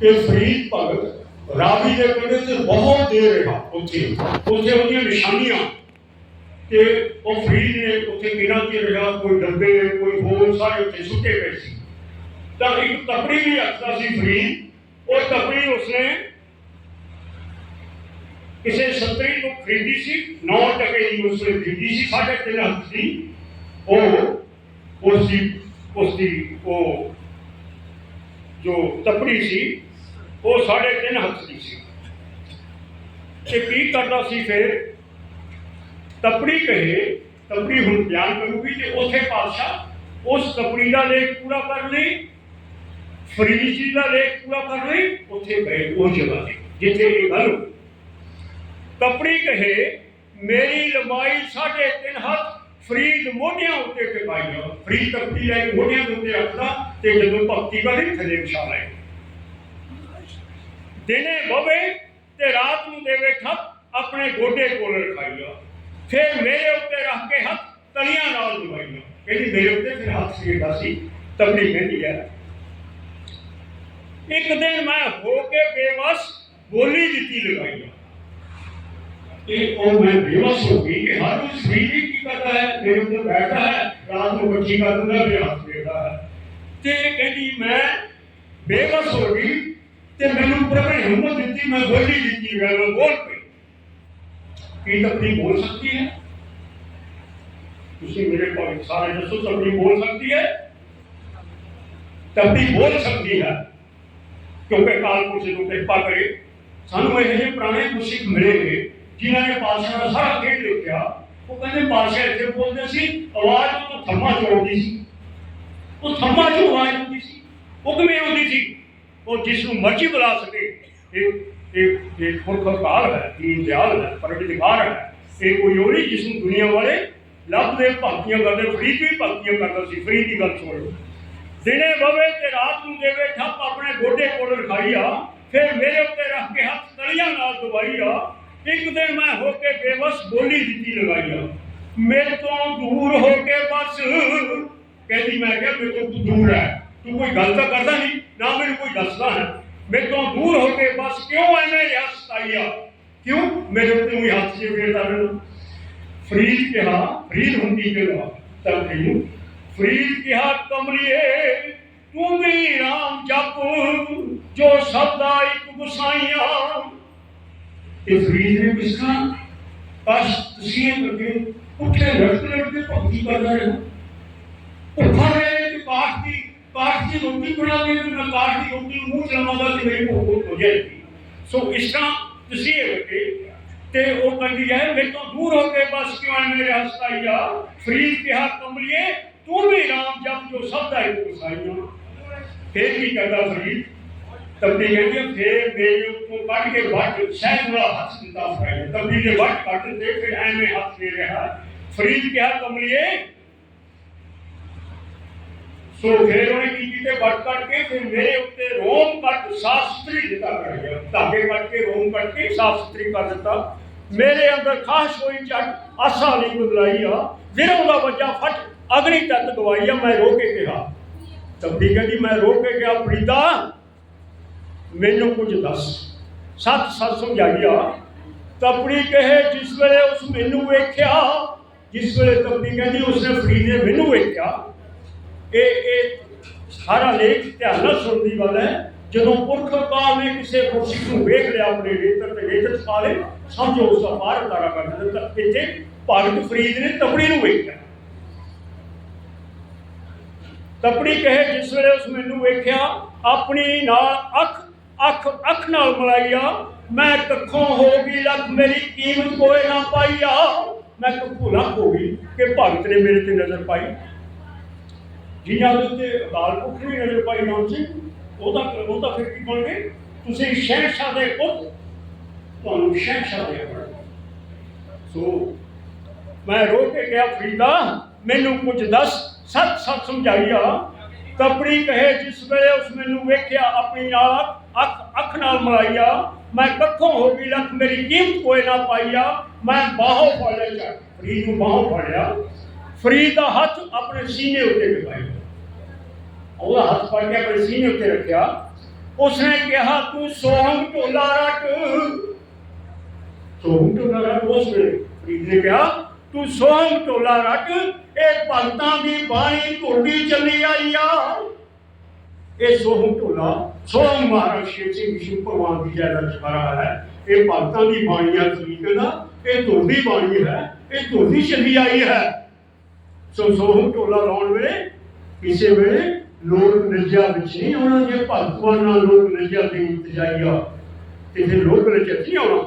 ਕਿ ਫਰੀਦ ਭਗਤ ਰਾਵੀ ਦੇ ਕੰਢੇ ਤੇ ਬਹੁਤ ਦੇਰ ਰਿਹਾ ਉੱਥੇ ਉੱਥੇ ਉਹਦੀਆਂ ਨਿਸ਼ਾਨੀਆਂ ਕਿ ਉਹ ਫਰੀਦ ਨੇ ਉੱਥੇ ਕਿਹਨਾਂ ਤੇ ਰਿਹਾ ਕੋਈ ਡੱਬੇ ਕੋਈ ਹੋਰ ਸਾਰੇ ਉੱਥੇ ਸੁੱਟੇ ਪਏ ਸੀ ਤਾਂ ਇੱਕ ਤਪੜੀ ਵੀ ਰੱਖਦਾ ਸੀ ਫਰੀਦ ਉਹ ਤਪੜੀ ਉਸਨੇ ਕਿਸੇ ਸੰਤਰੀ ਤੋਂ ਖਰੀਦੀ ਸੀ 9 ਟਕੇ ਦੀ ਉਸਨੇ ਖਰੀਦੀ ਸੀ ਸਾਢੇ ਤਿੰਨ ਹੱਥ ਦੀ ਉਹ ਉਸ ਦੀ ਉਸ ਦੀ ਉਹ ਜੋ ਤਪੜੀ ਸੀ ਉਹ ਸਾਢੇ ਤਿੰਨ ਹੱਥ ਦੀ ਸੀ। ਤੇ ਕੀ ਕਰਦਾ ਸੀ ਫਿਰ, ਤਪੜੀ ਕਹੇ, ਤਪੜੀ ਹੁਣ ਬਿਆਨ ਕਰੂਗੀ ਤੇ ਉਥੇ ਪਾਤਸ਼ਾਹ ਉਸ ਤਪੜੀ ਦਾ ਲੇਖ ਪੂਰਾ ਕਰ ਲਈ ਫਰੀਦ ਜੀ ਦਾ ਲੇਖ ਪੂਰਾ ਕਰ ਲਈ, ਉਥੇ ਗਏ ਉਹ ਜਗ੍ਹਾ ਤੇ ਜਿੱਥੇ ਇਹ ਗੱਲ ਤਪੜੀ ਕਹੇ, ਮੇਰੀ ਲੰਬਾਈ ਸਾਢੇ ਤਿੰਨ ਹੱਥ, ਫਰੀਦ ਮੋਢਿਆਂ ਉੱਤੇ ਟਿਕਾਈਆ ਫਰੀਦ ਤਪੜੀ ਲੈ ਕੇ ਮੋਢਿਆਂ ਦੇ ਉੱਤੇ ਰੱਖਦਾ ਤੇ ਜਦੋਂ ਭਗਤੀ ਕਰੀ, ਥੱਲੇ ਵਿਛਾ ਲੈ। ਦਿਨੇ ਬਵੇ ਤੇ ਰਾਤ ਨੂੰ ਦੇਵੇ ਠੱਪ ਆਪਣੇ ਗੋਡੇ ਕੋਲ ਰਖਾਈਆ ਫਿਰ ਮੇਰੇ ਉੱਤੇ ਰੱਖ ਕੇ ਹੱਥ, ਤਲੀਆਂ ਨਾਲ ਦਵਾਈਆ ਕਹਿੰਦੀ, ਮੇਰੇ ਉੱਤੇ ਫਿਰ ਹੱਥ ਸੀਗਾ ਸੀ ਤਪੜੀ ਕਹਿੰਦੀ ਹੈ। ਇੱਕ ਦਿਨ ਮੈਂ ਹੋ ਕੇ ਬੇਵਸ ਬੋਲੀ ਦਿੱਤੀ ਲਗਾਈਆ ਇਹ ਉਹ ਮੈਂ ਬੇਵਸ ਹੋ ਗਈ ਕਿ ਹਰ ਉਸ ਸਰੀਰ ਕੀ ਕਰਦਾ ਹੈ? ਮੇਰੇ ਉੱਤੇ ਬੈਠਾ ਹੈ, ਰਾਤ ਨੂੰ ਬੱਚੀ ਕਰ ਦਿੰਦਾ ਮੇਰੇ ਹੱਥ ਦੇਦਾ ਹੈ। ਤੇ ਕਹਿੰਦੀ, ਮੈਂ ਬੇਵਸ ਹੋ ਗਈ તે મેનું हिम्मत હિંમત मैं बोली जितनी मैं बोल पी की तकनी तो बोल सकती है। किसी मेरे पास सारे दसो तकनी बोल सकती है। तकनी बोल सकती है। क्योंकि काल को से कृपा करे। सानू यह जे पुराने कुछ गए जिन्हों ने पाशा का सारा खेल देखा, वो कहते पाशा इतने बोलते सी आवाज़ तो थमा चोड़ती सी वो थमा चो आवाज़ होती सी वो किमें होती थी? ਉਹ ਜਿਸ ਨੂੰ ਮਰਜ਼ੀ ਬੁਲਾ ਸਕੇ, ਇਹ ਇਹ ਇਹ ਪੁਰਖ ਹੈ ਦੀਨ ਦਿਆਲ ਹੈ ਪਰਵਿਤਕਾਰ ਹੈ। ਇਹ ਕੋਈ ਉਹ ਨਹੀਂ ਜਿਸ ਨੂੰ ਦੁਨੀਆ ਵਾਲੇ ਲੱਭਦੇ ਭਗਤੀਆਂ ਕਰਦੇ, ਫਰੀਦ ਵੀ ਭਗਤੀਆਂ ਕਰਦਾ ਸੀ, ਫਰੀਦ ਦੀ ਗੱਲ ਸੁਣ ਲਓ। ਦਿਨੇ ਬਵੇ ਤੇ ਰਾਤ ਨੂੰ ਦੇਵੇ, ਠੱਪ ਆਪਣੇ ਗੋਡੇ ਕੋਲ ਰਖਾਈ ਆ, ਫਿਰ ਮੇਰੇ ਉੱਤੇ ਰੱਖ ਕੇ ਹੱਥ ਤਲੀਆਂ ਨਾਲ ਦਵਾਈ ਆ। ਇੱਕ ਦਿਨ ਮੈਂ ਹੋ ਕੇ ਬੇਵਸ ਬੋਲੀ ਦਿੱਤੀ ਲਗਾਈ ਆ। ਮੇਰੇ ਤੋਂ ਦੂਰ ਹੋ ਕੇ ਬਸ, ਕਹਿੰਦੀ ਮੈਂ ਕਿਹਾ ਮੇਰੇ ਤੋਂ ਦੂਰ ਹੈ, ਤੂੰ ਕੋਈ ਗੱਲ ਤਾਂ ਕਰਦਾ ਨਹੀਂ। ਨਾ ਮੈਨੂੰ ਕੋਈ ਦੱਸਦਾ ਹੈ ਮੇਰੇ ਤੋਂ ਦੂਰ ਹੋ ਕੇ ਬਸ ਕਿਉਂ ਐਵੇਂ ਯਸ ਆਈਆ ਕਿਉਂ ਮੇਰੇ ਉੱਤੇ ਵੀ ਹੱਥ ਜੇ ਫੇਰਦਾ ਮੈਨੂੰ ਫਰੀਦ ਕਿਹਾ ਫਰੀਦ ਹੁੰਦੀ ਕਿਹਾ ਤਾਂ ਫਰੀਦ ਫਰੀਦ ਕਿਹਾ ਕਮਲੀਏ ਤੂੰ ਵੀ ਰਾਮ ਜਪ ਜੋ ਸਦਾ ਇੱਕ ਗੁਸਾਈਆਂ ਇਹ ਫਰੀਦ ਨੇ ਕਿਸਕਾ ਬਸ ਤੁਸੀਂ ਇਹ ਕਰਕੇ ਉੱਠੇ ਲੜਕੇ ਲੜਕੇ ਭਗਤੀ ਕਰਦਾ ਰਿਹਾ ਭੁੱਖਾ ਰਹੇ ਕਿ ਕਾਸ਼ ਦੀ ਕਾਸ਼ ਦੀ ਰੋਟੀ ਬਣਾ ਕੇ ਮੈਂ ਕਾਸ਼ ਦੀ ਰੋਟੀ ਮੂੰਹ ਚ ਲਵਾਂਗਾ ਤੇ ਮੇਰੀ ਭੁੱਖ ਤੁਸੀਂ ਇਹ ਤੇ ਉਹ ਕਹਿੰਦੀ ਹੈ ਮੇਰੇ ਤੋਂ ਦੂਰ ਹੋ ਕੇ ਬਸ ਕਿਉਂ ਮੇਰੇ ਹਸਤਾਈਆ ਫਰੀਦ ਕਿਹਾ ਕਮਲੀਏ ਤੂੰ ਵੀ ਰਾਮ ਜਪ ਜੋ ਸਭ ਦਾ ਇੱਕ ਗੁਸਾਈਆਂ ਫੇਰ ਕੀ ਕਰਦਾ ਫਰੀਦ? ਤਬਦੀ ਕਹਿੰਦੀ ਹੈ, ਫੇਰ ਮੇਰੇ ਉੱਤੋਂ ਕੱਢ ਕੇ ਵੱਟ ਸ਼ਹਿਦ ਵਾਲਾ ਹੱਥ ਦਿੰਦਾ ਫਰਾਈ ਤਬਦੀ ਦੇ ਵੱਟ ਕੱਢ ਦੇ ਫਿਰ ਐਵੇਂ ਹੱਥ ਦੇ ਰਿਹਾ। ਫਰੀਦ ਕਿਹਾ ਕਮਲੀਏ ਸੋ ਫਿਰ ਉਹਨੇ ਕੀ ਕੀਤੇ ਵੱਟ ਕੱਢ ਕੇ ਫਿਰ ਮੇਰੇ ਉੱਤੇ ਰੋਮ ਕੱਟ ਸਾਫ਼ ਦਿੱਤਾ ਕਰ ਗਿਆ। ਧਾਗੇ ਕੱਟ ਕੇ ਰੋਮ ਕੱਟ ਕੇ ਸਾਫ਼ ਕਰ ਦਿੱਤਾ। ਮੇਰੇ ਅੰਦਰ ਖਾਸ ਹੋਈ ਚੱਟ ਆਸਾ ਨਹੀਂ ਬਦਲਾਈ ਆ ਵਿਰੋਂ ਦਾ ਬੱਚਾ ਫਟ, ਅਗਨੀ ਤੱਤ ਗਵਾਈ ਆ ਮੈਂ ਰੋ ਕੇ ਕਿਹਾ। ਤਬਦੀ ਕਹਿੰਦੀ ਮੈਂ ਰੋ ਕੇ ਕਿਹਾ ਫਰੀਦਾ ਮੈਨੂੰ ਕੁਝ ਦੱਸ। ਸੱਤ ਸੱਤ ਸਮਝਾਈਆ। ਤਪੜੀ ਕਹੇ ਜਿਸ ਵੇਲੇ ਉਸ ਮੈਨੂੰ ਵੇਖਿਆ, ਜਿਸ ਵੇਲੇ ਤਪੜੀ ਕਹਿੰਦੀ ਉਸਨੇ ਫਰੀਦ ਨੇ ਮੈਨੂੰ ਵੇਖਿਆ। ਇਹ ਇਹ ਸਾਰਾ ਲੇਖ ਧਿਆਨ ਨਾਲ ਸੁਣਨ ਦੀ ਹੈ। ਜਦੋਂ ਪੁਰਖ ਨੇ ਕਿਸੇ ਗੁਰਸਿੱਖ ਨੂੰ ਵੇਖ ਲਿਆ, ਆਪਣੇ ਨੇਤਰ ਤੇ ਨੇਤਰ ਪਾਲੇ, ਸਮਝੋ ਉਸ ਦਾ ਪਾਰ ਤਾਰਾ ਕਰ ਦਿੱਤਾ ਇੱਥੇ ਭਗਤ ਫਰੀਦ ਨੇ ਤਪੜੀ ਨੂੰ ਵੇਖਿਆ। ਤਪੜੀ ਕਹੇ, ਜਿਸ ਵੇਲੇ ਉਸ ਮੈਨੂੰ ਵੇਖਿਆ, ਆਪਣੀ ਨਾਲ ਅੱਖ ਅੱਖ ਅੱਖ ਨਾਲ ਮਲਾਈਆ, ਮੈਂ ਕੱਖੋਂ ਹੋ ਗਈ ਲੱਖ, ਮੇਰੀ ਕੀਮਤ ਕੋਏ ਨਾ ਪਾਈਆ। ਮੈਂ ਕੱਖੋਂ ਲੱਖ ਹੋ ਗਈ ਕਿ ਭਗਤ ਨੇ ਮੇਰੇ ਤੇ ਨਜ਼ਰ ਪਾਈ। ਜਿਨ੍ਹਾਂ ਦੇ ਉੱਤੇ ਅਕਾਲ ਪੁਰਖ ਨਜ਼ਰ ਪਾਈ ਨਾਮ ਸਿੰਘ ਉਹ ਤਾਂ ਉਹ ਤਾਂ ਫਿਰ ਕੀ ਬਣ ਗਏ? ਤੁਸੀਂ ਸ਼ਹਿਨशाह ਦੇ ਪੁੱਤ, ਤੁਹਾਨੂੰ ਸ਼ਹਿਨशाह ਦੇ ਬਣ ਸੋ ਮੈਂ ਰੋ ਕੇ ਗਿਆ ਫਰੀਦਾ ਮੈਨੂੰ ਕੁਝ ਦੱਸ ਸੱਚ ਸੱਚ ਸਮਝਾਈਆ ਕਪੜੀ ਕਹੇ, ਜਿਸ ਵੇਲੇ ਉਸ ਮੈਨੂੰ ਵੇਖਿਆ, ਆਪਣੀ ਨਾਲ ਅੱਖ ਅੱਖ ਨਾਲ ਮਲਾਈਆ ਮੈਂ ਕੱਖੋਂ ਹੋ ਗਈ ਲੱਖ ਮੇਰੀ ਕੀਮਤ ਕੋਈ ਨਾ ਪਾਈਆ ਮੈਂ ਬਾਹੋਂ ਫੜਿਆ ਫਰੀਦ ਨੂੰ ਬਾਹੋਂ ਫੜਿਆ ਫਰੀਦ ਦਾ ਹੱਥ ਆਪਣੇ ਸੀਨੇ ਉੱਤੇ ਟਿਕਾਇਆ ਉਹਦਾ ਹੱਥ ਫੜ ਕੇ ਆਪਣੇ ਸੀਨੇ ਉੱਤੇ ਰੱਖਿਆ ਉਸਨੇ ਕਿਹਾ ਤੂੰ ਸੋਹਮ ਢੋਲਾ ਰੱਖ ਸੋਹਮ ਢੋਲਾ ਰੱਖ ਉਸ ਵੇਲੇ ਫਰੀਦ ਨੇ ਕਿਹਾ ਤੂੰ ਸੋਹਮ ਢੋਲਾ ਰੱਖ ਇਹ ਭਗਤਾਂ ਦੀ ਬਾਣੀ ਢੋਲੀ ਚੱਲੀ ਆਈ ਆ ਇਹ ਸੋਹਮ ਢੋਲਾ ਸੋਹਮ ਮਹਾਰਾਜ ਸ਼ੇਰ ਸਿੰਘ ਵਿਸ਼ਨੂੰ ਭਗਵਾਨ ਦੀ ਜੈ ਦਾ ਚਕਾਰਾ ਹੈ ਇਹ ਭਗਤਾਂ ਦੀ ਬਾਣੀਆਂ ਤਰੀਕੇ ਦਾ ਇਹ ਢੋਲੀ ਬਾਣੀ ਹੈ ਇਹ ਢੋਲੀ ਚੱਲੀ ਆਈ ਹੈ ਸੋ ਸੋਹਮ ਢੋਲਾ ਲਾਉਣ ਵੇਲੇ ਕਿਸੇ ਵੇਲੇ ਲੋਕ ਨਜਿਆ ਵਿੱਚ ਨਹੀਂ ਆਉਣਾ, ਜੇ ਭਗਵਾਨ ਨਾਲ ਲੋਕ ਨਜਿਆ ਦੇ ਇੰਤਜ਼ਾਈਆ ਤੇ ਫਿਰ ਲੋਕ ਨਜਿਆ ਨਹੀਂ ਆਉਣਾ।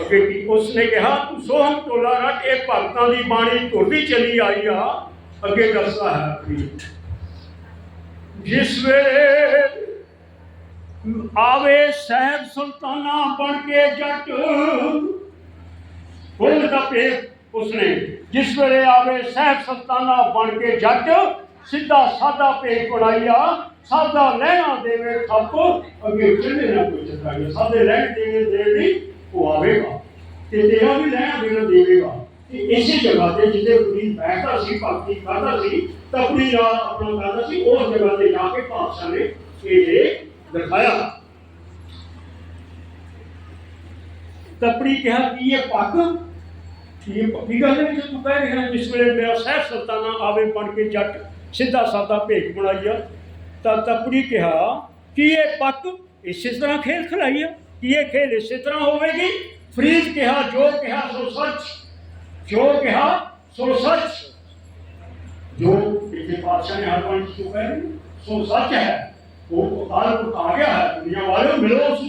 ਅੱਗੇ ਕੀ ਉਸਨੇ ਕਿਹਾ, ਤੂੰ ਸੋਹਮ ਢੋਲਾ ਰੱਖ, ਇਹ ਭਗਤਾਂ ਦੀ ਬਾਣੀ ਢੋਲੀ ਚਲੀ ਆਈ ਆ। ਅੱਗੇ ਦੱਸਦਾ ਹੈ ਜਿਸ ਵੇਲੇ ਆਵੇ ਸਹਿਬ ਸੁਲਤਾਨਾ ਬਣ ਕੇ ਜੱਟ ਫੁੱਲ ਦਾ ਪੇਟ ਉਸਨੇ ਜਿਸ ਵੇਲੇ ਆਵੇ ਸਹਿਬ ਸੁਲਤਾਨਾ ਬਣ ਕੇ ਜੱਟ ਸਿੱਧਾ ਸਾਦਾ ਪੇਟ ਬਣਾਈਆ ਸਾਦਾ ਲੈਣਾ ਦੇਵੇ ਥੱਪ ਅੱਗੇ ਕਿਹਨੇ ਨਾ ਕੋਈ ਚਕਾਈ ਸਾਦੇ ਲੈਣ ਦੇਵੇ ਦੇ ਦੀ ਉਹ ਆਵੇਗਾ ਤੇ ਤੇਰਾ ਵੀ ਲੈਣਾ ਦੇਣਾ ਦੇਵੇਗਾ ਤੇ ਇਸੇ ਜਗ੍ਹਾ ਤੇ ਜਿੱਥੇ ਕੁੜੀ ਬੈਠਾ ਸੀ ਭਗਤੀ ਕਰਦਾ ਸੀ ਤਪੜੀ ਨਾਲ ਆਪਣਾ ਕਰਦਾ ਸੀ ਉਸ ਜਗ੍ਹਾ ਤੇ ਜਾ ਕੇ ਪਾਤਸ਼ਾਹ ਨੇ ਇਹ ਦਿਖਾਇਆ ਤਪੜੀ ਕਿਹਾ ਕਿ ਇਹ ਪੱਗ ਇਹ ਪੱਕੀ ਗੱਲ ਹੈ ਜੇ ਤੂੰ ਕਹਿ ਰਿਹਾ ਜਿਸ ਵੇਲੇ ਮੇਰਾ ਸਹਿਬ ਸੁਲਤਾਨਾ ਆਵੇ ਬਣ ਕੇ ਜੱਟ ਸਿੱਧਾ ਸਾਦਾ ਭੇਖ ਬਣਾਈਆ ਤਾਂ ਤਪੜੀ ਕਿਹਾ ਕਿ ਇਹ ਪੱਕ ਇਸੇ ਤਰ੍ਹਾਂ ਖੇਲ ਖਿਲਾਈਆ ਕਿ ਇਹ ਖੇਲ ਇਸੇ ਤਰ੍ਹਾਂ ਹੋਵੇਗੀ ਫਰੀਦ ਕਿਹਾ ਜੋ ਕਿਹਾ ਸੋ ਸੱਚ ਜੋ ਕਿਹਾ ਸੋ ਸੱਚ ਜੋ ਇਹ ਪਾਤਸ਼ਾਹ ਨੇ ਹਰ ਪੰਜ ਤੋਂ ਕਹਿ ਸੋ ਸੱਚ ਹੈ ਉਹ ਅਕਾਲ ਆ ਗਿਆ ਹੈ ਦੁਨੀਆ ਵਾਲਿਓ ਮਿਲੋ ਉਸ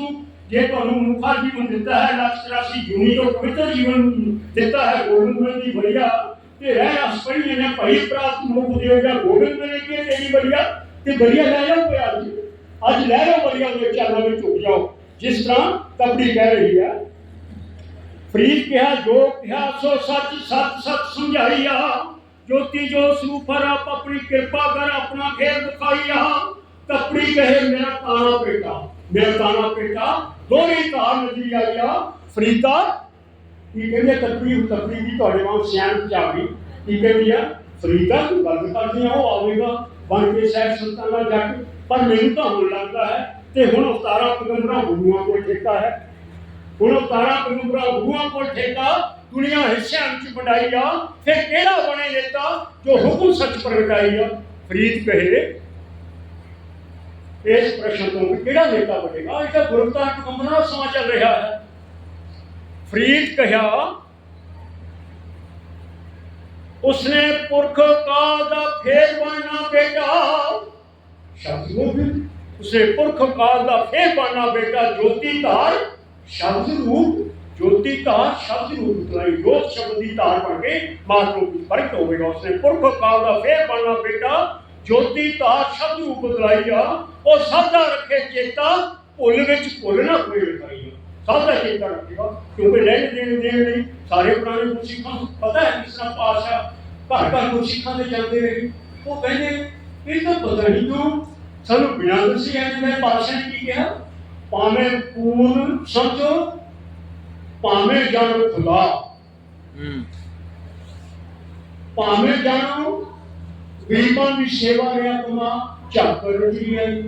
ये तो अनुमुखा जीवन देता है लक्ष्य राशि जीवनी को पवित्र जीवन देता है। गोविंद जी बढ़िया ते है अस्परी ने परिप्राप्त मुख देगा गोविंद ने के तेरी बढ़िया ते बढ़िया ले जाओ पे आज। आज ले जाओ बढ़िया वो चरणों में चुक जाओ। जिस तरह कबड़ी कह रही है, प्रीत क्या जो क्या, सो सच सच सच सुझाइया ज्योति जो सुपर आप अपनी कृपा कर अपना खेल दिखाइया। कपड़ी कहे, मेरा ताना बेटा, मेरा ताना बेटा ਬੇਟਾ ਧਾਰ ਨਦੀ ਆਈਆ ਫਰੀਦਾ, ਕੀ ਕਹਿੰਦੇ ਤਪੜੀ ਤਪੜੀ ਤੁਹਾਡੇ ਵਾਂਗ ਸਿਆਣ ਜਾਵੀ ਕੀ ਕਹਿੰਦੀ ਆ, ਫਰੀਦਾ, ਤੂੰ ਗੱਲ ਕਰਦੀ ਆ, ਉਹ ਆਵੇਗਾ, ਬਣ ਕੇ ਸਹਿਬ ਸੁਲਤਾਨਾ ਜੱਟ ਪਰ ਮੈਨੂੰ ਤਾਂ ਹੁਣ ਲੱਗਦਾ ਹੈ ਤੇ ਹੁਣ ਅਵਤਾਰਾ ਪਗੰਬਰਾ ਗੁਰੂਆਂ ਕੋਲ ਠੇਕਾ ਹੈ। ਹੁਣ ਅਵਤਾਰਾ ਪਗੰਬਰਾ ਗੁਰੂਆਂ ਕੋਲ ਠੇਕਾ, ਦੁਨੀਆ ਹਿੱਸਿਆਂ ਵਿੱਚ ਵੰਡਾਈ ਆ। ਫਿਰ ਕਿਹੜਾ ਬਣੇ ਨੇਤਾ ਜੋ ਹੁਕਮ ਸੱਚ ਪ੍ਰਗਟਾਈ ਆ? ਫਰੀਦ ਕਹੇ ਇਸ ਪ੍ਰਸ਼ਨ ਤੋਂ ਵੀ ਕਿਹੜਾ ਨੇਤਾ ਬਣੇਗਾ ਇਹ ਤਾਂ ਗੁਰਮਤਾ ਪਗੰਬਰਾ ਦਾ ਸਮਾਂ ਚੱਲ ਰਿਹਾ ਹੈ ਫਰੀਦ ਕਿਹਾ ਉਸਨੇ ਪੁਰਖ ਕਾਲ ਦਾ ਫੇਰ ਬਣਨਾ ਬੇਟਾ ਸ਼ਬਦ ਨੂੰ ਵੀ ਉਸੇ ਪੁਰਖ ਕਾਲ ਦਾ ਫੇਰ ਬਣਨਾ ਬੇਟਾ ਜੋਤੀ ਧਾਰ ਸ਼ਬਦ ਰੂਪ ਜੋਤੀ ਧਾਰ ਸ਼ਬਦ ਰੂਪ ਬਦਲਾਈ ਜੋਤ ਸ਼ਬਦ ਦੀ ਧਾਰ ਬਣ ਕੇ ਮਾਤ ਰੂਪ ਵਿੱਚ ਪ੍ਰਗਟ ਹੋਵੇਗਾ ਉਸਨੇ ਪੁਰਖ ਕਾਲ ਦਾ ਫੇਰ ਬਣਨਾ ਬੇਟਾ ਜੋਤੀ ਧਾਰ ਸ਼ਬਦ ਰੂਪ ਬਦਲਾਈ ਆ ਉਹ ਸਭ ਦਾ ਰੱਖੇ ਚੇਤਾ ਭੁੱਲ ਵਿੱਚ ਭੁੱਲ ਨਾ ਕੋਈ ਰਖਾਈ ਸਭ ਦਾ ਚੇਤਾ ਰੱਖੇਗਾ ਕਿਉਂਕਿ ਲੈਣ ਦੇਣ ਦੇਣ ਲਈ ਸਾਰੇ ਪੁਰਾਣੇ ਗੁਰਸਿੱਖਾਂ ਨੂੰ ਪਤਾ ਹੈ ਕਿਸ ਤਰ੍ਹਾਂ ਪਾਸ਼ਾ ਘਰ ਘਰ ਗੁਰਸਿੱਖਾਂ ਦੇ ਜਾਂਦੇ ਰਹੇ ਉਹ ਕਹਿੰਦੇ ਇਹ ਤਾਂ ਪਤਾ ਨਹੀਂ ਕਿਉਂ? ਸਾਨੂੰ ਬਿਨਾਂ ਦੱਸੇ ਐ ਜਿਵੇਂ ਪਾਸ਼ਾ ਨੇ ਕੀ ਕਿਹਾ? ਭਾਵੇਂ ਪੂਰਨ ਸਮਝੋ ਭਾਵੇਂ ਜਾਣੋ ਖੁਦਾ ਹੂੰ। ਭਾਵੇਂ ਜਾਣੋ ਗਰੀਬਾਂ ਸੇਵਾ ਰਿਆ ਤੁਮਾ ਝੱਕ ਰਜੀ ਆਈ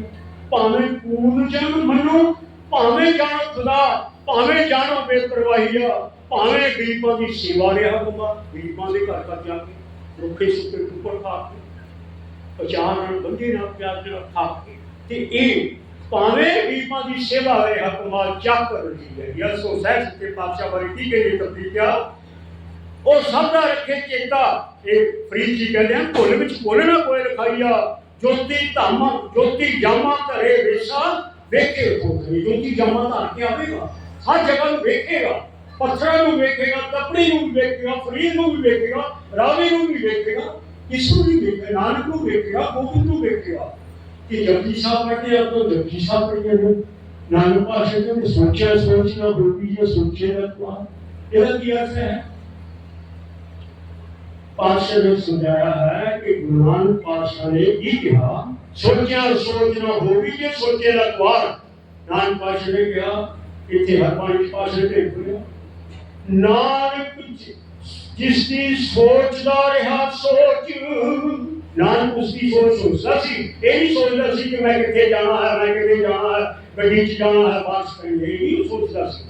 ਭਾਵੇਂ ਪੂਰਨ ਜਨ ਮੰਨੋ, ਭਾਵੇਂ ਜਾਣੋ ਖੁਦਾ ਭਾਵੇਂ ਜਾਣੋ ਬੇਪਰਵਾਹੀਆ ਭਾਵੇਂ ਗਰੀਬਾਂ ਦੀ ਸੇਵਾ ਰਿਆ ਤੁਮਾ ਗਰੀਬਾਂ ਦੇ ਘਰ ਘਰ ਜਾ ਕੇ ਰੁੱਖੇ ਸੁੱਕੇ ਉੱਪਰ ਖਾ ਕੇ ਪਛਾਣ ਨਾਲ ਬੰਦੇ ਨਾਲ ਪਿਆਰ ਨਾਲ ਖਾ ਕੇ, ਤੇ ਇਹ ਭਾਵੇਂ ਗਰੀਬਾਂ ਦੀ ਸੇਵਾ ਰਿਆ ਤੁਮਾ ਝੱਕ ਰਜੀ ਆਈ ਯਸੋ ਸਹਿਬ ਤੇ ਪਾਤਸ਼ਾਹ ਬਾਰੇ ਕੀ ਕਹੇ ਤਬਦੀਲ ਕਿਆ ਉਹ ਸਭ ਦਾ ਰੱਖੇ ਚੇਤਾ ਇਹ ਫਰੀਦ ਜੀ ਕਹਿੰਦੇ ਹਨ ਭੁੱਲ ਵਿੱਚ ਭੁੱਲ ਨਾ ਕੋਈ ਰਖਾਈਆ ਜੋਤੀ ਧਾਮਾ ਜੋਤੀ ਜਾਮਾ ਧਰੇ ਵੇਸਾ ਵੇਖੇ ਕੋਖਰੀ ਜੋਤੀ ਜਾਮਾ ਧਾਰ ਕੇ ਆਵੇਗਾ ਹਰ ਜਗ੍ਹਾ ਨੂੰ ਵੇਖੇਗਾ ਪੱਥਰਾਂ ਨੂੰ ਵੇਖੇਗਾ ਤਪੜੀ ਨੂੰ ਵੀ ਵੇਖੇਗਾ ਫਰੀਦ ਨੂੰ ਵੀ ਵੇਖੇਗਾ ਰਾਵੀ ਨੂੰ ਵੀ ਵੇਖੇਗਾ ਕਿਸ ਨੂੰ ਵੀ ਵੇਖੇਗਾ ਨਾਨਕ ਨੂੰ ਵੇਖੇਗਾ ਗੋਬਿੰਦ ਨੂੰ ਵੇਖੇਗਾ ਕਿ ਜਪਜੀ ਸਾਹਿਬ ਬੈਠੇ ਆ ਤਾਂ ਜਪਜੀ ਸਾਹਿਬ ਪੜ੍ਹੀਏ ਨੇ ਨਾਨਕ ਪਾਸ਼ਾ ਨੇ ਸੋਚਿਆ ਸੋਚਣਾ ਬੋਲੀ ਜੇ ਸੋਚੇ ਨਾ ਤੁਆ ਇਹਦਾ ਕੀ ਅਰਥ ਹੈ ਪਾਤਸ਼ਾਹ ਨੇ ਸਮਝਾਇਆ ਹੈ ਕਿ ਗੁਰੂ ਨਾਨਕ ਪਾਤਸ਼ਾਹ ਨੇ ਕੀ ਕਿਹਾ? ਸੋਚਿਆ, ਸੋਚਣਾ ਹੋਵੀ ਜੇ ਸੋਚੇ ਨਾ ਕੁਆਰ। ਪਾਤਸ਼ਾਹ ਨੇ ਕਿਹਾ, ਇੱਥੇ ਹਰ ਪੰਜ ਪਾਤਸ਼ਾਹ ਨੇ ਬੋਲਿਆ ਨਾਨਕ ਜਿਸ ਦੀ ਸੋਚਦਾ ਰਿਹਾ ਸੋਚ, ਨਾਨਕ ਉਸ ਦੀ ਸੋਚ ਸੋਚਦਾ ਸੀ। ਇਹ ਨਹੀਂ ਸੋਚਦਾ ਸੀ ਕਿ ਮੈਂ ਕਿੱਥੇ ਜਾਣਾ ਹੈ, ਮੈਂ ਕਿੱਥੇ ਜਾਣਾ ਹੈ, ਗੱਡੀ 'ਚ ਜਾਣਾ ਹੈ ਬਾਸ ਕਰੀ ਇਹ ਨਹੀਂ ਸੋਚਦਾ ਸੀ।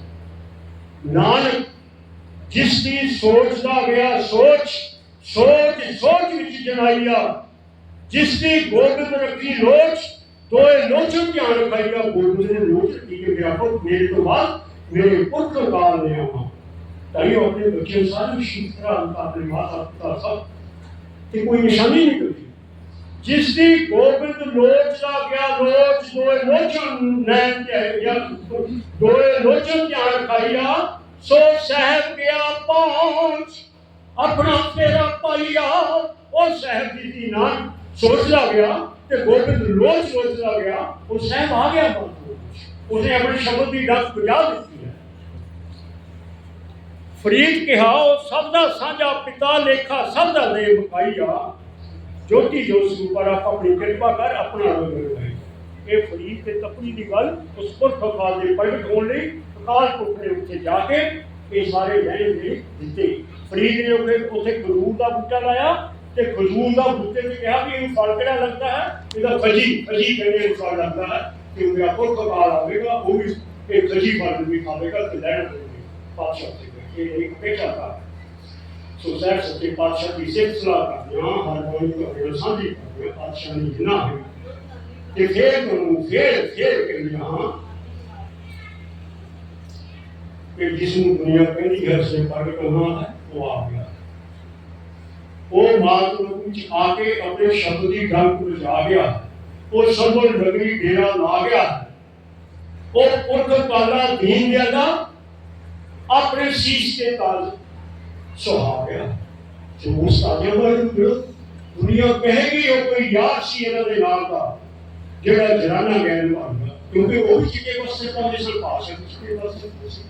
ਨਾਨਕ ਜਿਸ ਦੀ ਸੋਚਦਾ ਗਿਆ ਸੋਚ ਸੋਚ ਸੋਚ ਵਿੱਚ ਜਨਾਈਆ ਜਿਸ ਦੀ ਗੋਬਿੰਦ ਰੱਖੀ ਲੋਚ ਤੋਏ ਲੋਚਨ ਧਿਆਨ ਰਖਾਈਆ ਗੋਬਿੰਦ ਨੇ ਲੋਚ ਰੱਖੀ ਕਿ ਮੇਰਾ ਮੇਰੇ ਤੋਂ ਬਾਅਦ ਮੇਰੇ ਪੁੱਤ ਕਾਲ ਨੇ ਆਵਾ। ਤਾਈ ਆਪਣੇ ਬੱਚੇ ਸਾਰੇ ਸ਼ਿਕਰਾ ਆਪਣੇ ਮਾਤਾ ਪਿਤਾ ਸਭ ਤੇ ਕੋਈ ਨਿਸ਼ਾਨੀ ਨਹੀਂ ਕੋਈ ਜਿਸ ਦੀ ਗੋਬਿੰਦ ਲੋਚ ਦਾ ਗਿਆ, ਲੋਚ ਦੋਏ ਲੋਚਨ ਨੈਣ ਤੇ ਜਾਂ ਦੋਏ ਲੋਚਨ ਧਿਆਨ ਰਖਾਈਆ ਸੋ ਸਹਿਬ ਗਿਆ ਪਹੁੰਚ ਆਪਣਾ ਤੇਰਾ ਪਾਈਆ ਉਹ ਸਹਿਬ ਜੀ ਦੀ ਨਾਲ ਸੋਚਦਾ ਗਿਆ ਤੇ ਗੋਬਿੰਦ ਲੋਚ ਸੋਚਦਾ ਗਿਆ, ਉਹ ਸਹਿਬ ਆ ਗਿਆ ਬਾਪੂ ਆਪਣੇ ਸ਼ਬਦ ਦੀ ਡੱਕ ਬਜਾ ਦਿੱਤੀ ਹੈ। ਫਰੀਦ ਕਿਹਾ, ਉਹ ਸਭ ਦਾ ਸਾਂਝਾ ਪਿਤਾ, ਲੇਖਾ, ਸਭ ਦਾ ਲੈ ਮੁਕਾਈਆ ਜੋਤੀ ਜੋ ਸੁਪਰ ਆਪ ਆਪਣੀ ਕਿਰਪਾ ਕਰ ਆਪਣਾ ਰੰਗ ਇਹ ਫਰੀਦ ਤੇ ਤਪੜੀ ਦੀ ਗੱਲ ਉਸ ਪੁਰਖ ਅਕਾਲ ਦੇ ਪ੍ਰਗਟ ਹੋਣ ਲਈ ਅਕਾਲ ਪੁਰਖ ਨੇ ਉੱਥੇ ਜਾ ਕੇ ਇਹ ਸਾਰੇ ਲੈਣ ਦੇ ਦਿੱਤੇ। ਫਰੀਦ ਨੇ ਉੱਥੇ ਉੱਥੇ ਖਜੂਰ ਦਾ ਬੂਟਾ ਲਾਇਆ ਤੇ ਖਜੂਰ ਦਾ ਬੂਟੇ ਤੇ ਕਿਹਾ ਵੀ ਇਹ ਫਲ ਕਿਹੜਾ ਲੱਗਦਾ ਹੈ? ਇਹਦਾ ਖਜੀ ਖਜੀ ਕਹਿੰਦੇ ਇਹ ਫਲ ਲੱਗਦਾ ਹੈ। ਕਿ ਉਹ ਪੁਰਖ ਅਕਾਲ ਆਵੇਗਾ, ਉਹ ਵੀ ਇਹ ਖਜੀ ਫਲ ਵੀ ਖਾਵੇਗਾ ਤੇ ਲੈਣ ਦੇਵੇਗਾ ਪਾਤਸ਼ਾਹ ਤੇ ਇਹ ਇੱਕ ਬੇਟਾ ਦਾ ਸੋ ਸਾਹਿਬ ਸੱਚੇ ਪਾਤਸ਼ਾਹ ਦੀ ਸਿਫਤ ਸਲਾਹ ਕਰਦੇ ਹਾਂ, ਹਰ ਕੋਈ ਨੂੰ ਆਪਣੇ ਸਾਂਝੀ ਕਰਦੇ ਹਾਂ, ਪਾਤਸ਼ਾਹ ਨੇ ਜਿਨਾ ਹੈ। ਤੇ ਫੇਰ ਨੂੰ ਫੇਰ ਫੇਰ ਕਹਿੰਦੇ ਹਾਂ ਕਿ ਜਿਸ ਨੂੰ ਦੁਨੀਆ ਕਹਿੰਦੀ ਹੈ ਸੇ ਪਰ ਕਹਾਂ ਹੈ। ਉਹ ਆ ਗਿਆ ਉਹ ਮਾਤ ਨੂੰ ਵਿੱਚ ਆ ਕੇ ਆਪਣੇ ਸ਼ਬਦ ਦੀ ਗੱਲ ਨੂੰ ਜਾ ਗਿਆ ਉਹ ਸੰਭਲ ਨਗਰੀ ਡੇਰਾ ਲਾ ਗਿਆ ਉਹ ਪੁਰਖ ਕਾਲਾ ਦੀਨ ਦਿਆਦਾ ਆਪਣੇ ਸੀਸ ਤੇ ਤਾਜ ਸੁਹਾ ਗਿਆ ਜੋ ਉਸ ਤਾਜੇ ਵਾਲੇ ਨੂੰ ਮਿਲੋ ਦੁਨੀਆ ਕਹੇਗੀ ਉਹ ਕੋਈ ਯਾਰ ਸੀ ਇਹਨਾਂ ਦੇ ਨਾਲ ਦਾ ਜਿਹੜਾ ਜਰਾਨਾ ਗੈਨ ਬਣਦਾ ਕਿਉਂਕਿ ਉਹ ਵੀ ਚਿੱਟੇ ਵਸਤੇ ਪਾਉਂਦੇ ਸਨ ਭਾਸ਼ਾ ਚਿੱਟੇ ਵਸਤੇ ਸੀ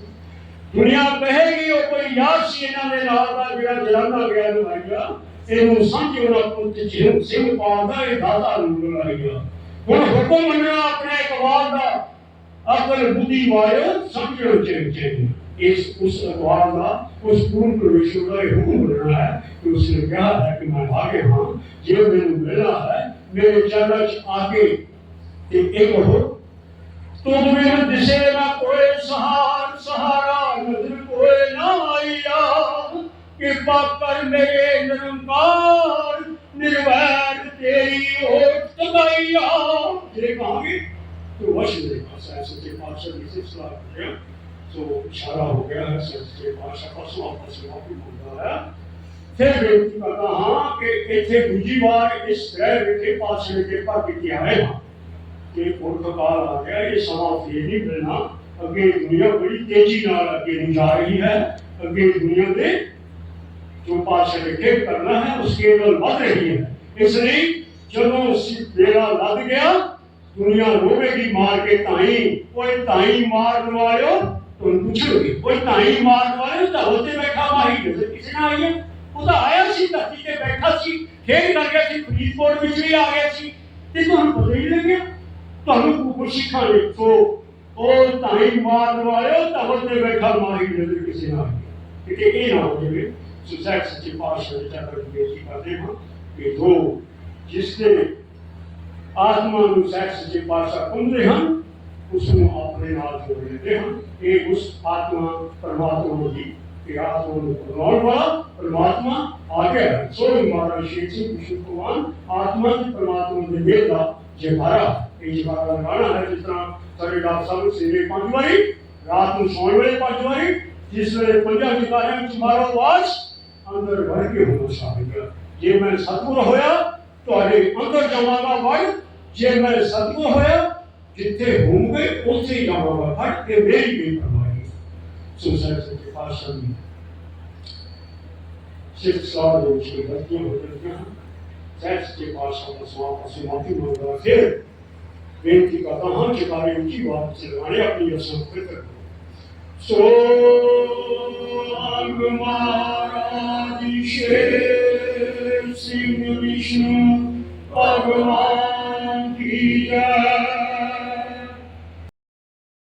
ਦੁਨੀਆ ਕਹੇਗੀ, ਉਹ ਕੋਈ ਯਾਰ ਸੀ ਇਹਨਾਂ ਦੇ ਨਾਲ ਦਾ ਜਿਹੜਾ ਜਰਾਨਾ ਗੈਨ ਬਣਦਾ ਇਹਨੂੰ ਸਮਝੋ ਨਾ ਪੁੱਤ ਜਿਹਨੂੰ ਸਿੰਘ ਪਾਉਂਦਾ ਇਹ ਦਾਦਾ ਨੂੰ ਲਾਈਆ ਹੁਣ ਹੁਕਮ ਮੰਨਣਾ ਆਪਣੇ ਇਕਬਾਲ ਦਾ। ਅਕਲ ਬੁੱਧੀ ਵਾਇਓ ਸਮਝੋ ਚਾਹੀਏ ਇਸ, ਉਸ ਅਗਵਾਲ ਦਾ, ਉਸ ਪੂਰਨ ਪ੍ਰਵੇਸ਼ਰ ਦਾ ਇਹ ਹੁਕਮ ਮੰਨਣਾ ਹੈ ਕਿ ਉਸ ਨੇ ਕਿਹਾ ਹੈ ਕਿ ਮੈਂ ਆ ਗਿਆ ਹਾਂ। ਜੇ ਮੈਨੂੰ ਮਿਲਣਾ ਹੈ, ਮੇਰੇ ਚਰਨਾਂ 'ਚ ਆ ਕੇ ਤੇ ਇਹ ਕਹੋ ਤੁਮ ਬਿਨ ਦਿਸੇ ਨਾ ਕੋਈ ਸਹਾਰ, ਸਹਾਰਾ। निरंकार, निर्वैर तेरी ओट तो तो इशारा हो गया है सच्चे पातशाह का सलाह का हो रहा है फिर व्यक्ति का कहा हाँ, कि इथे दूजी बार इस तरह विखे पातशाह के पास किया है। कि कोर्ट आ गया, ये समाप्त ये नहीं मिलना। ਅੱਗੇ ਦੁਨੀਆ ਬੜੀ ਤੇਜ਼ੀ ਨਾਲ ਅੱਗੇ ਨੂੰ ਜਾ ਰਹੀ ਹੈ, ਅੱਗੇ ਦੁਨੀਆ ਦੇ ਜੋ ਪਾਸੇ ਰੱਖੇ ਕਰਨਾ ਹੈ ਉਸਕੇ ਵੱਲ ਵੱਧ ਰਹੀ ਹੈ। ਇਸ ਲਈ ਜਦੋਂ ਤੇਰਾ ਲੱਦ ਗਿਆ, ਦੁਨੀਆ ਰੋਵੇਗੀ ਮਾਰ ਕੇ ਤਾਈ ਕੋਈ ਤਾਈ ਮਾਰ ਲਵਾਇਓ ਤੁਮ ਪੁੱਛੋਗੇ ਕੋਈ ਤਾਈ ਮਾਰ ਲਵਾਇਓ ਤਾਂ ਹੋਤੇ ਬੈਠਾ ਮਾਹੀ ਕਿਸੇ ਨਾ ਆਈਏ ਉਹ ਤਾਂ ਆਇਆ ਸੀ, ਧਰਤੀ ਤੇ ਬੈਠਾ ਸੀ, ਖੇਡ ਕਰ ਗਿਆ ਸੀ, ਫਰੀਦਕੋਟ ਵਿੱਚ ਵੀ ਆ ਗਿਆ ਸੀ। ਤੇ ਤੁਹਾਨੂੰ ਪਤਾ ਹੀ ਲੱਗਿਆ, ਤੁਹਾਨੂੰ ਕੁਝ ਸਿੱਖਾਂ ਨੇ ਤੋਂ ਉਹ ਤਾਈ ਮਾਰਨ ਵਾਲਿਓ ਤਾਂ ਉੱਤੇ ਬੈਠਾ ਮਾਰੀ ਨਜ਼ਰ ਕਿਸੇ ਨਾਲ ਆਈ ਕਿ ਇਹ ਨਾ ਹੋ ਜਾਵੇ ਸੁਸਾਇਟ ਸੱਚੇ ਪਾਤਸ਼ਾਹ ਦੇ ਚੱਕਰ ਦੀ ਬੇਇੱਜ਼ਤੀ ਕਰਦੇ ਹਾਂ ਕਿ ਦੋ ਜਿਸ ਨੇ ਆਤਮਾ ਨੂੰ ਸੈਕਸ ਦੇ ਪਾਸਾ ਕੁੰਦੇ ਹਨ ਉਸ ਨੂੰ ਆਪਣੇ ਨਾਲ ਜੋੜ ਲੈਂਦੇ ਹਨ ਇਹ ਉਸ ਆਤਮਾ ਪਰਮਾਤਮਾ ਦੀ ਇਹ ਆਤਮਾ ਨੂੰ ਪਰਮਾਤਮਾ ਵਾਲਾ ਪਰਮਾਤਮਾ ਆ ਗਿਆ ਹੈ। ਸੋ ਹੀ ਮਹਾਰਾਜ ਸ਼ੇਖ ਸਿੰਘ ਵਿਸ਼ਵ ਭਗਵਾਨ ਆਤਮਾ ਦੀ ਪਰਮਾਤਮਾ ਦੇ ਮੇਲ ਦਾ ਜਗਾਰਾ ਇਹ ਜਗਾਰਾ ਗਾਣਾ ਹੈ ਜਿਸ ਤਰ੍ਹਾਂ ਸਾਡੇ ਡਾਕਟਰ ਸਾਹਿਬ ਸਵੇਰੇ ਪੰਜ ਵਾਰੀ ਰਾਤ ਨੂੰ ਸੌਣ ਵੇਲੇ ਪੰਜ ਵਾਰੀ ਜਿਸ ਵੇਲੇ ਪੰਜਾਂ ਜਗਾਰਿਆਂ ਵਿੱਚ ਮਾਰੋ ਆਵਾਜ਼ ਅੰਦਰ ਵੜ ਕੇ ਹੋਣਾ ਚਾਹੀਦਾ ਜੇ ਮੈਂ ਸਤਿਗੁਰ ਹੋਇਆ ਤੁਹਾਡੇ ਅੰਦਰ ਜਾਵਾਂਗਾ ਵੜ ਜੇ ਮੈਂ ਸਤਿਗੁਰ ਹੋਇਆ ਜਿੱਥੇ ਹੋਊਗੇ ਉੱਥੇ ਹੀ ਜਾਵਾਂਗਾ ਫੜ ਇਹ ਮੇਰੀ ਵੀ ਪਰਵਾਹੀ ਸੋ ਸਰ ਸੱਚੇ ਪਾਤਸ਼ਾਹ ਦੀ ਸਿਰਫ ਸਾਹ ਦੇ ਵਿੱਚ ਗਲਤੀਆਂ ਹੋ ਜਾਂਦੀਆਂ ਹਨ ਸਹਿਜ ਸੱਚੇ ਪਾਤਸ਼ਾਹ ਦਾ ਸਵਾਲ ਅਸੀਂ ਮਾਫੀ ਮੰਗਦਾ ਫਿਰ बेनती करता हूं कि बारे उनकी बात से हमारे अपनी यह संस्कृत सोग महाराज शिव विष्णु भगवान की जय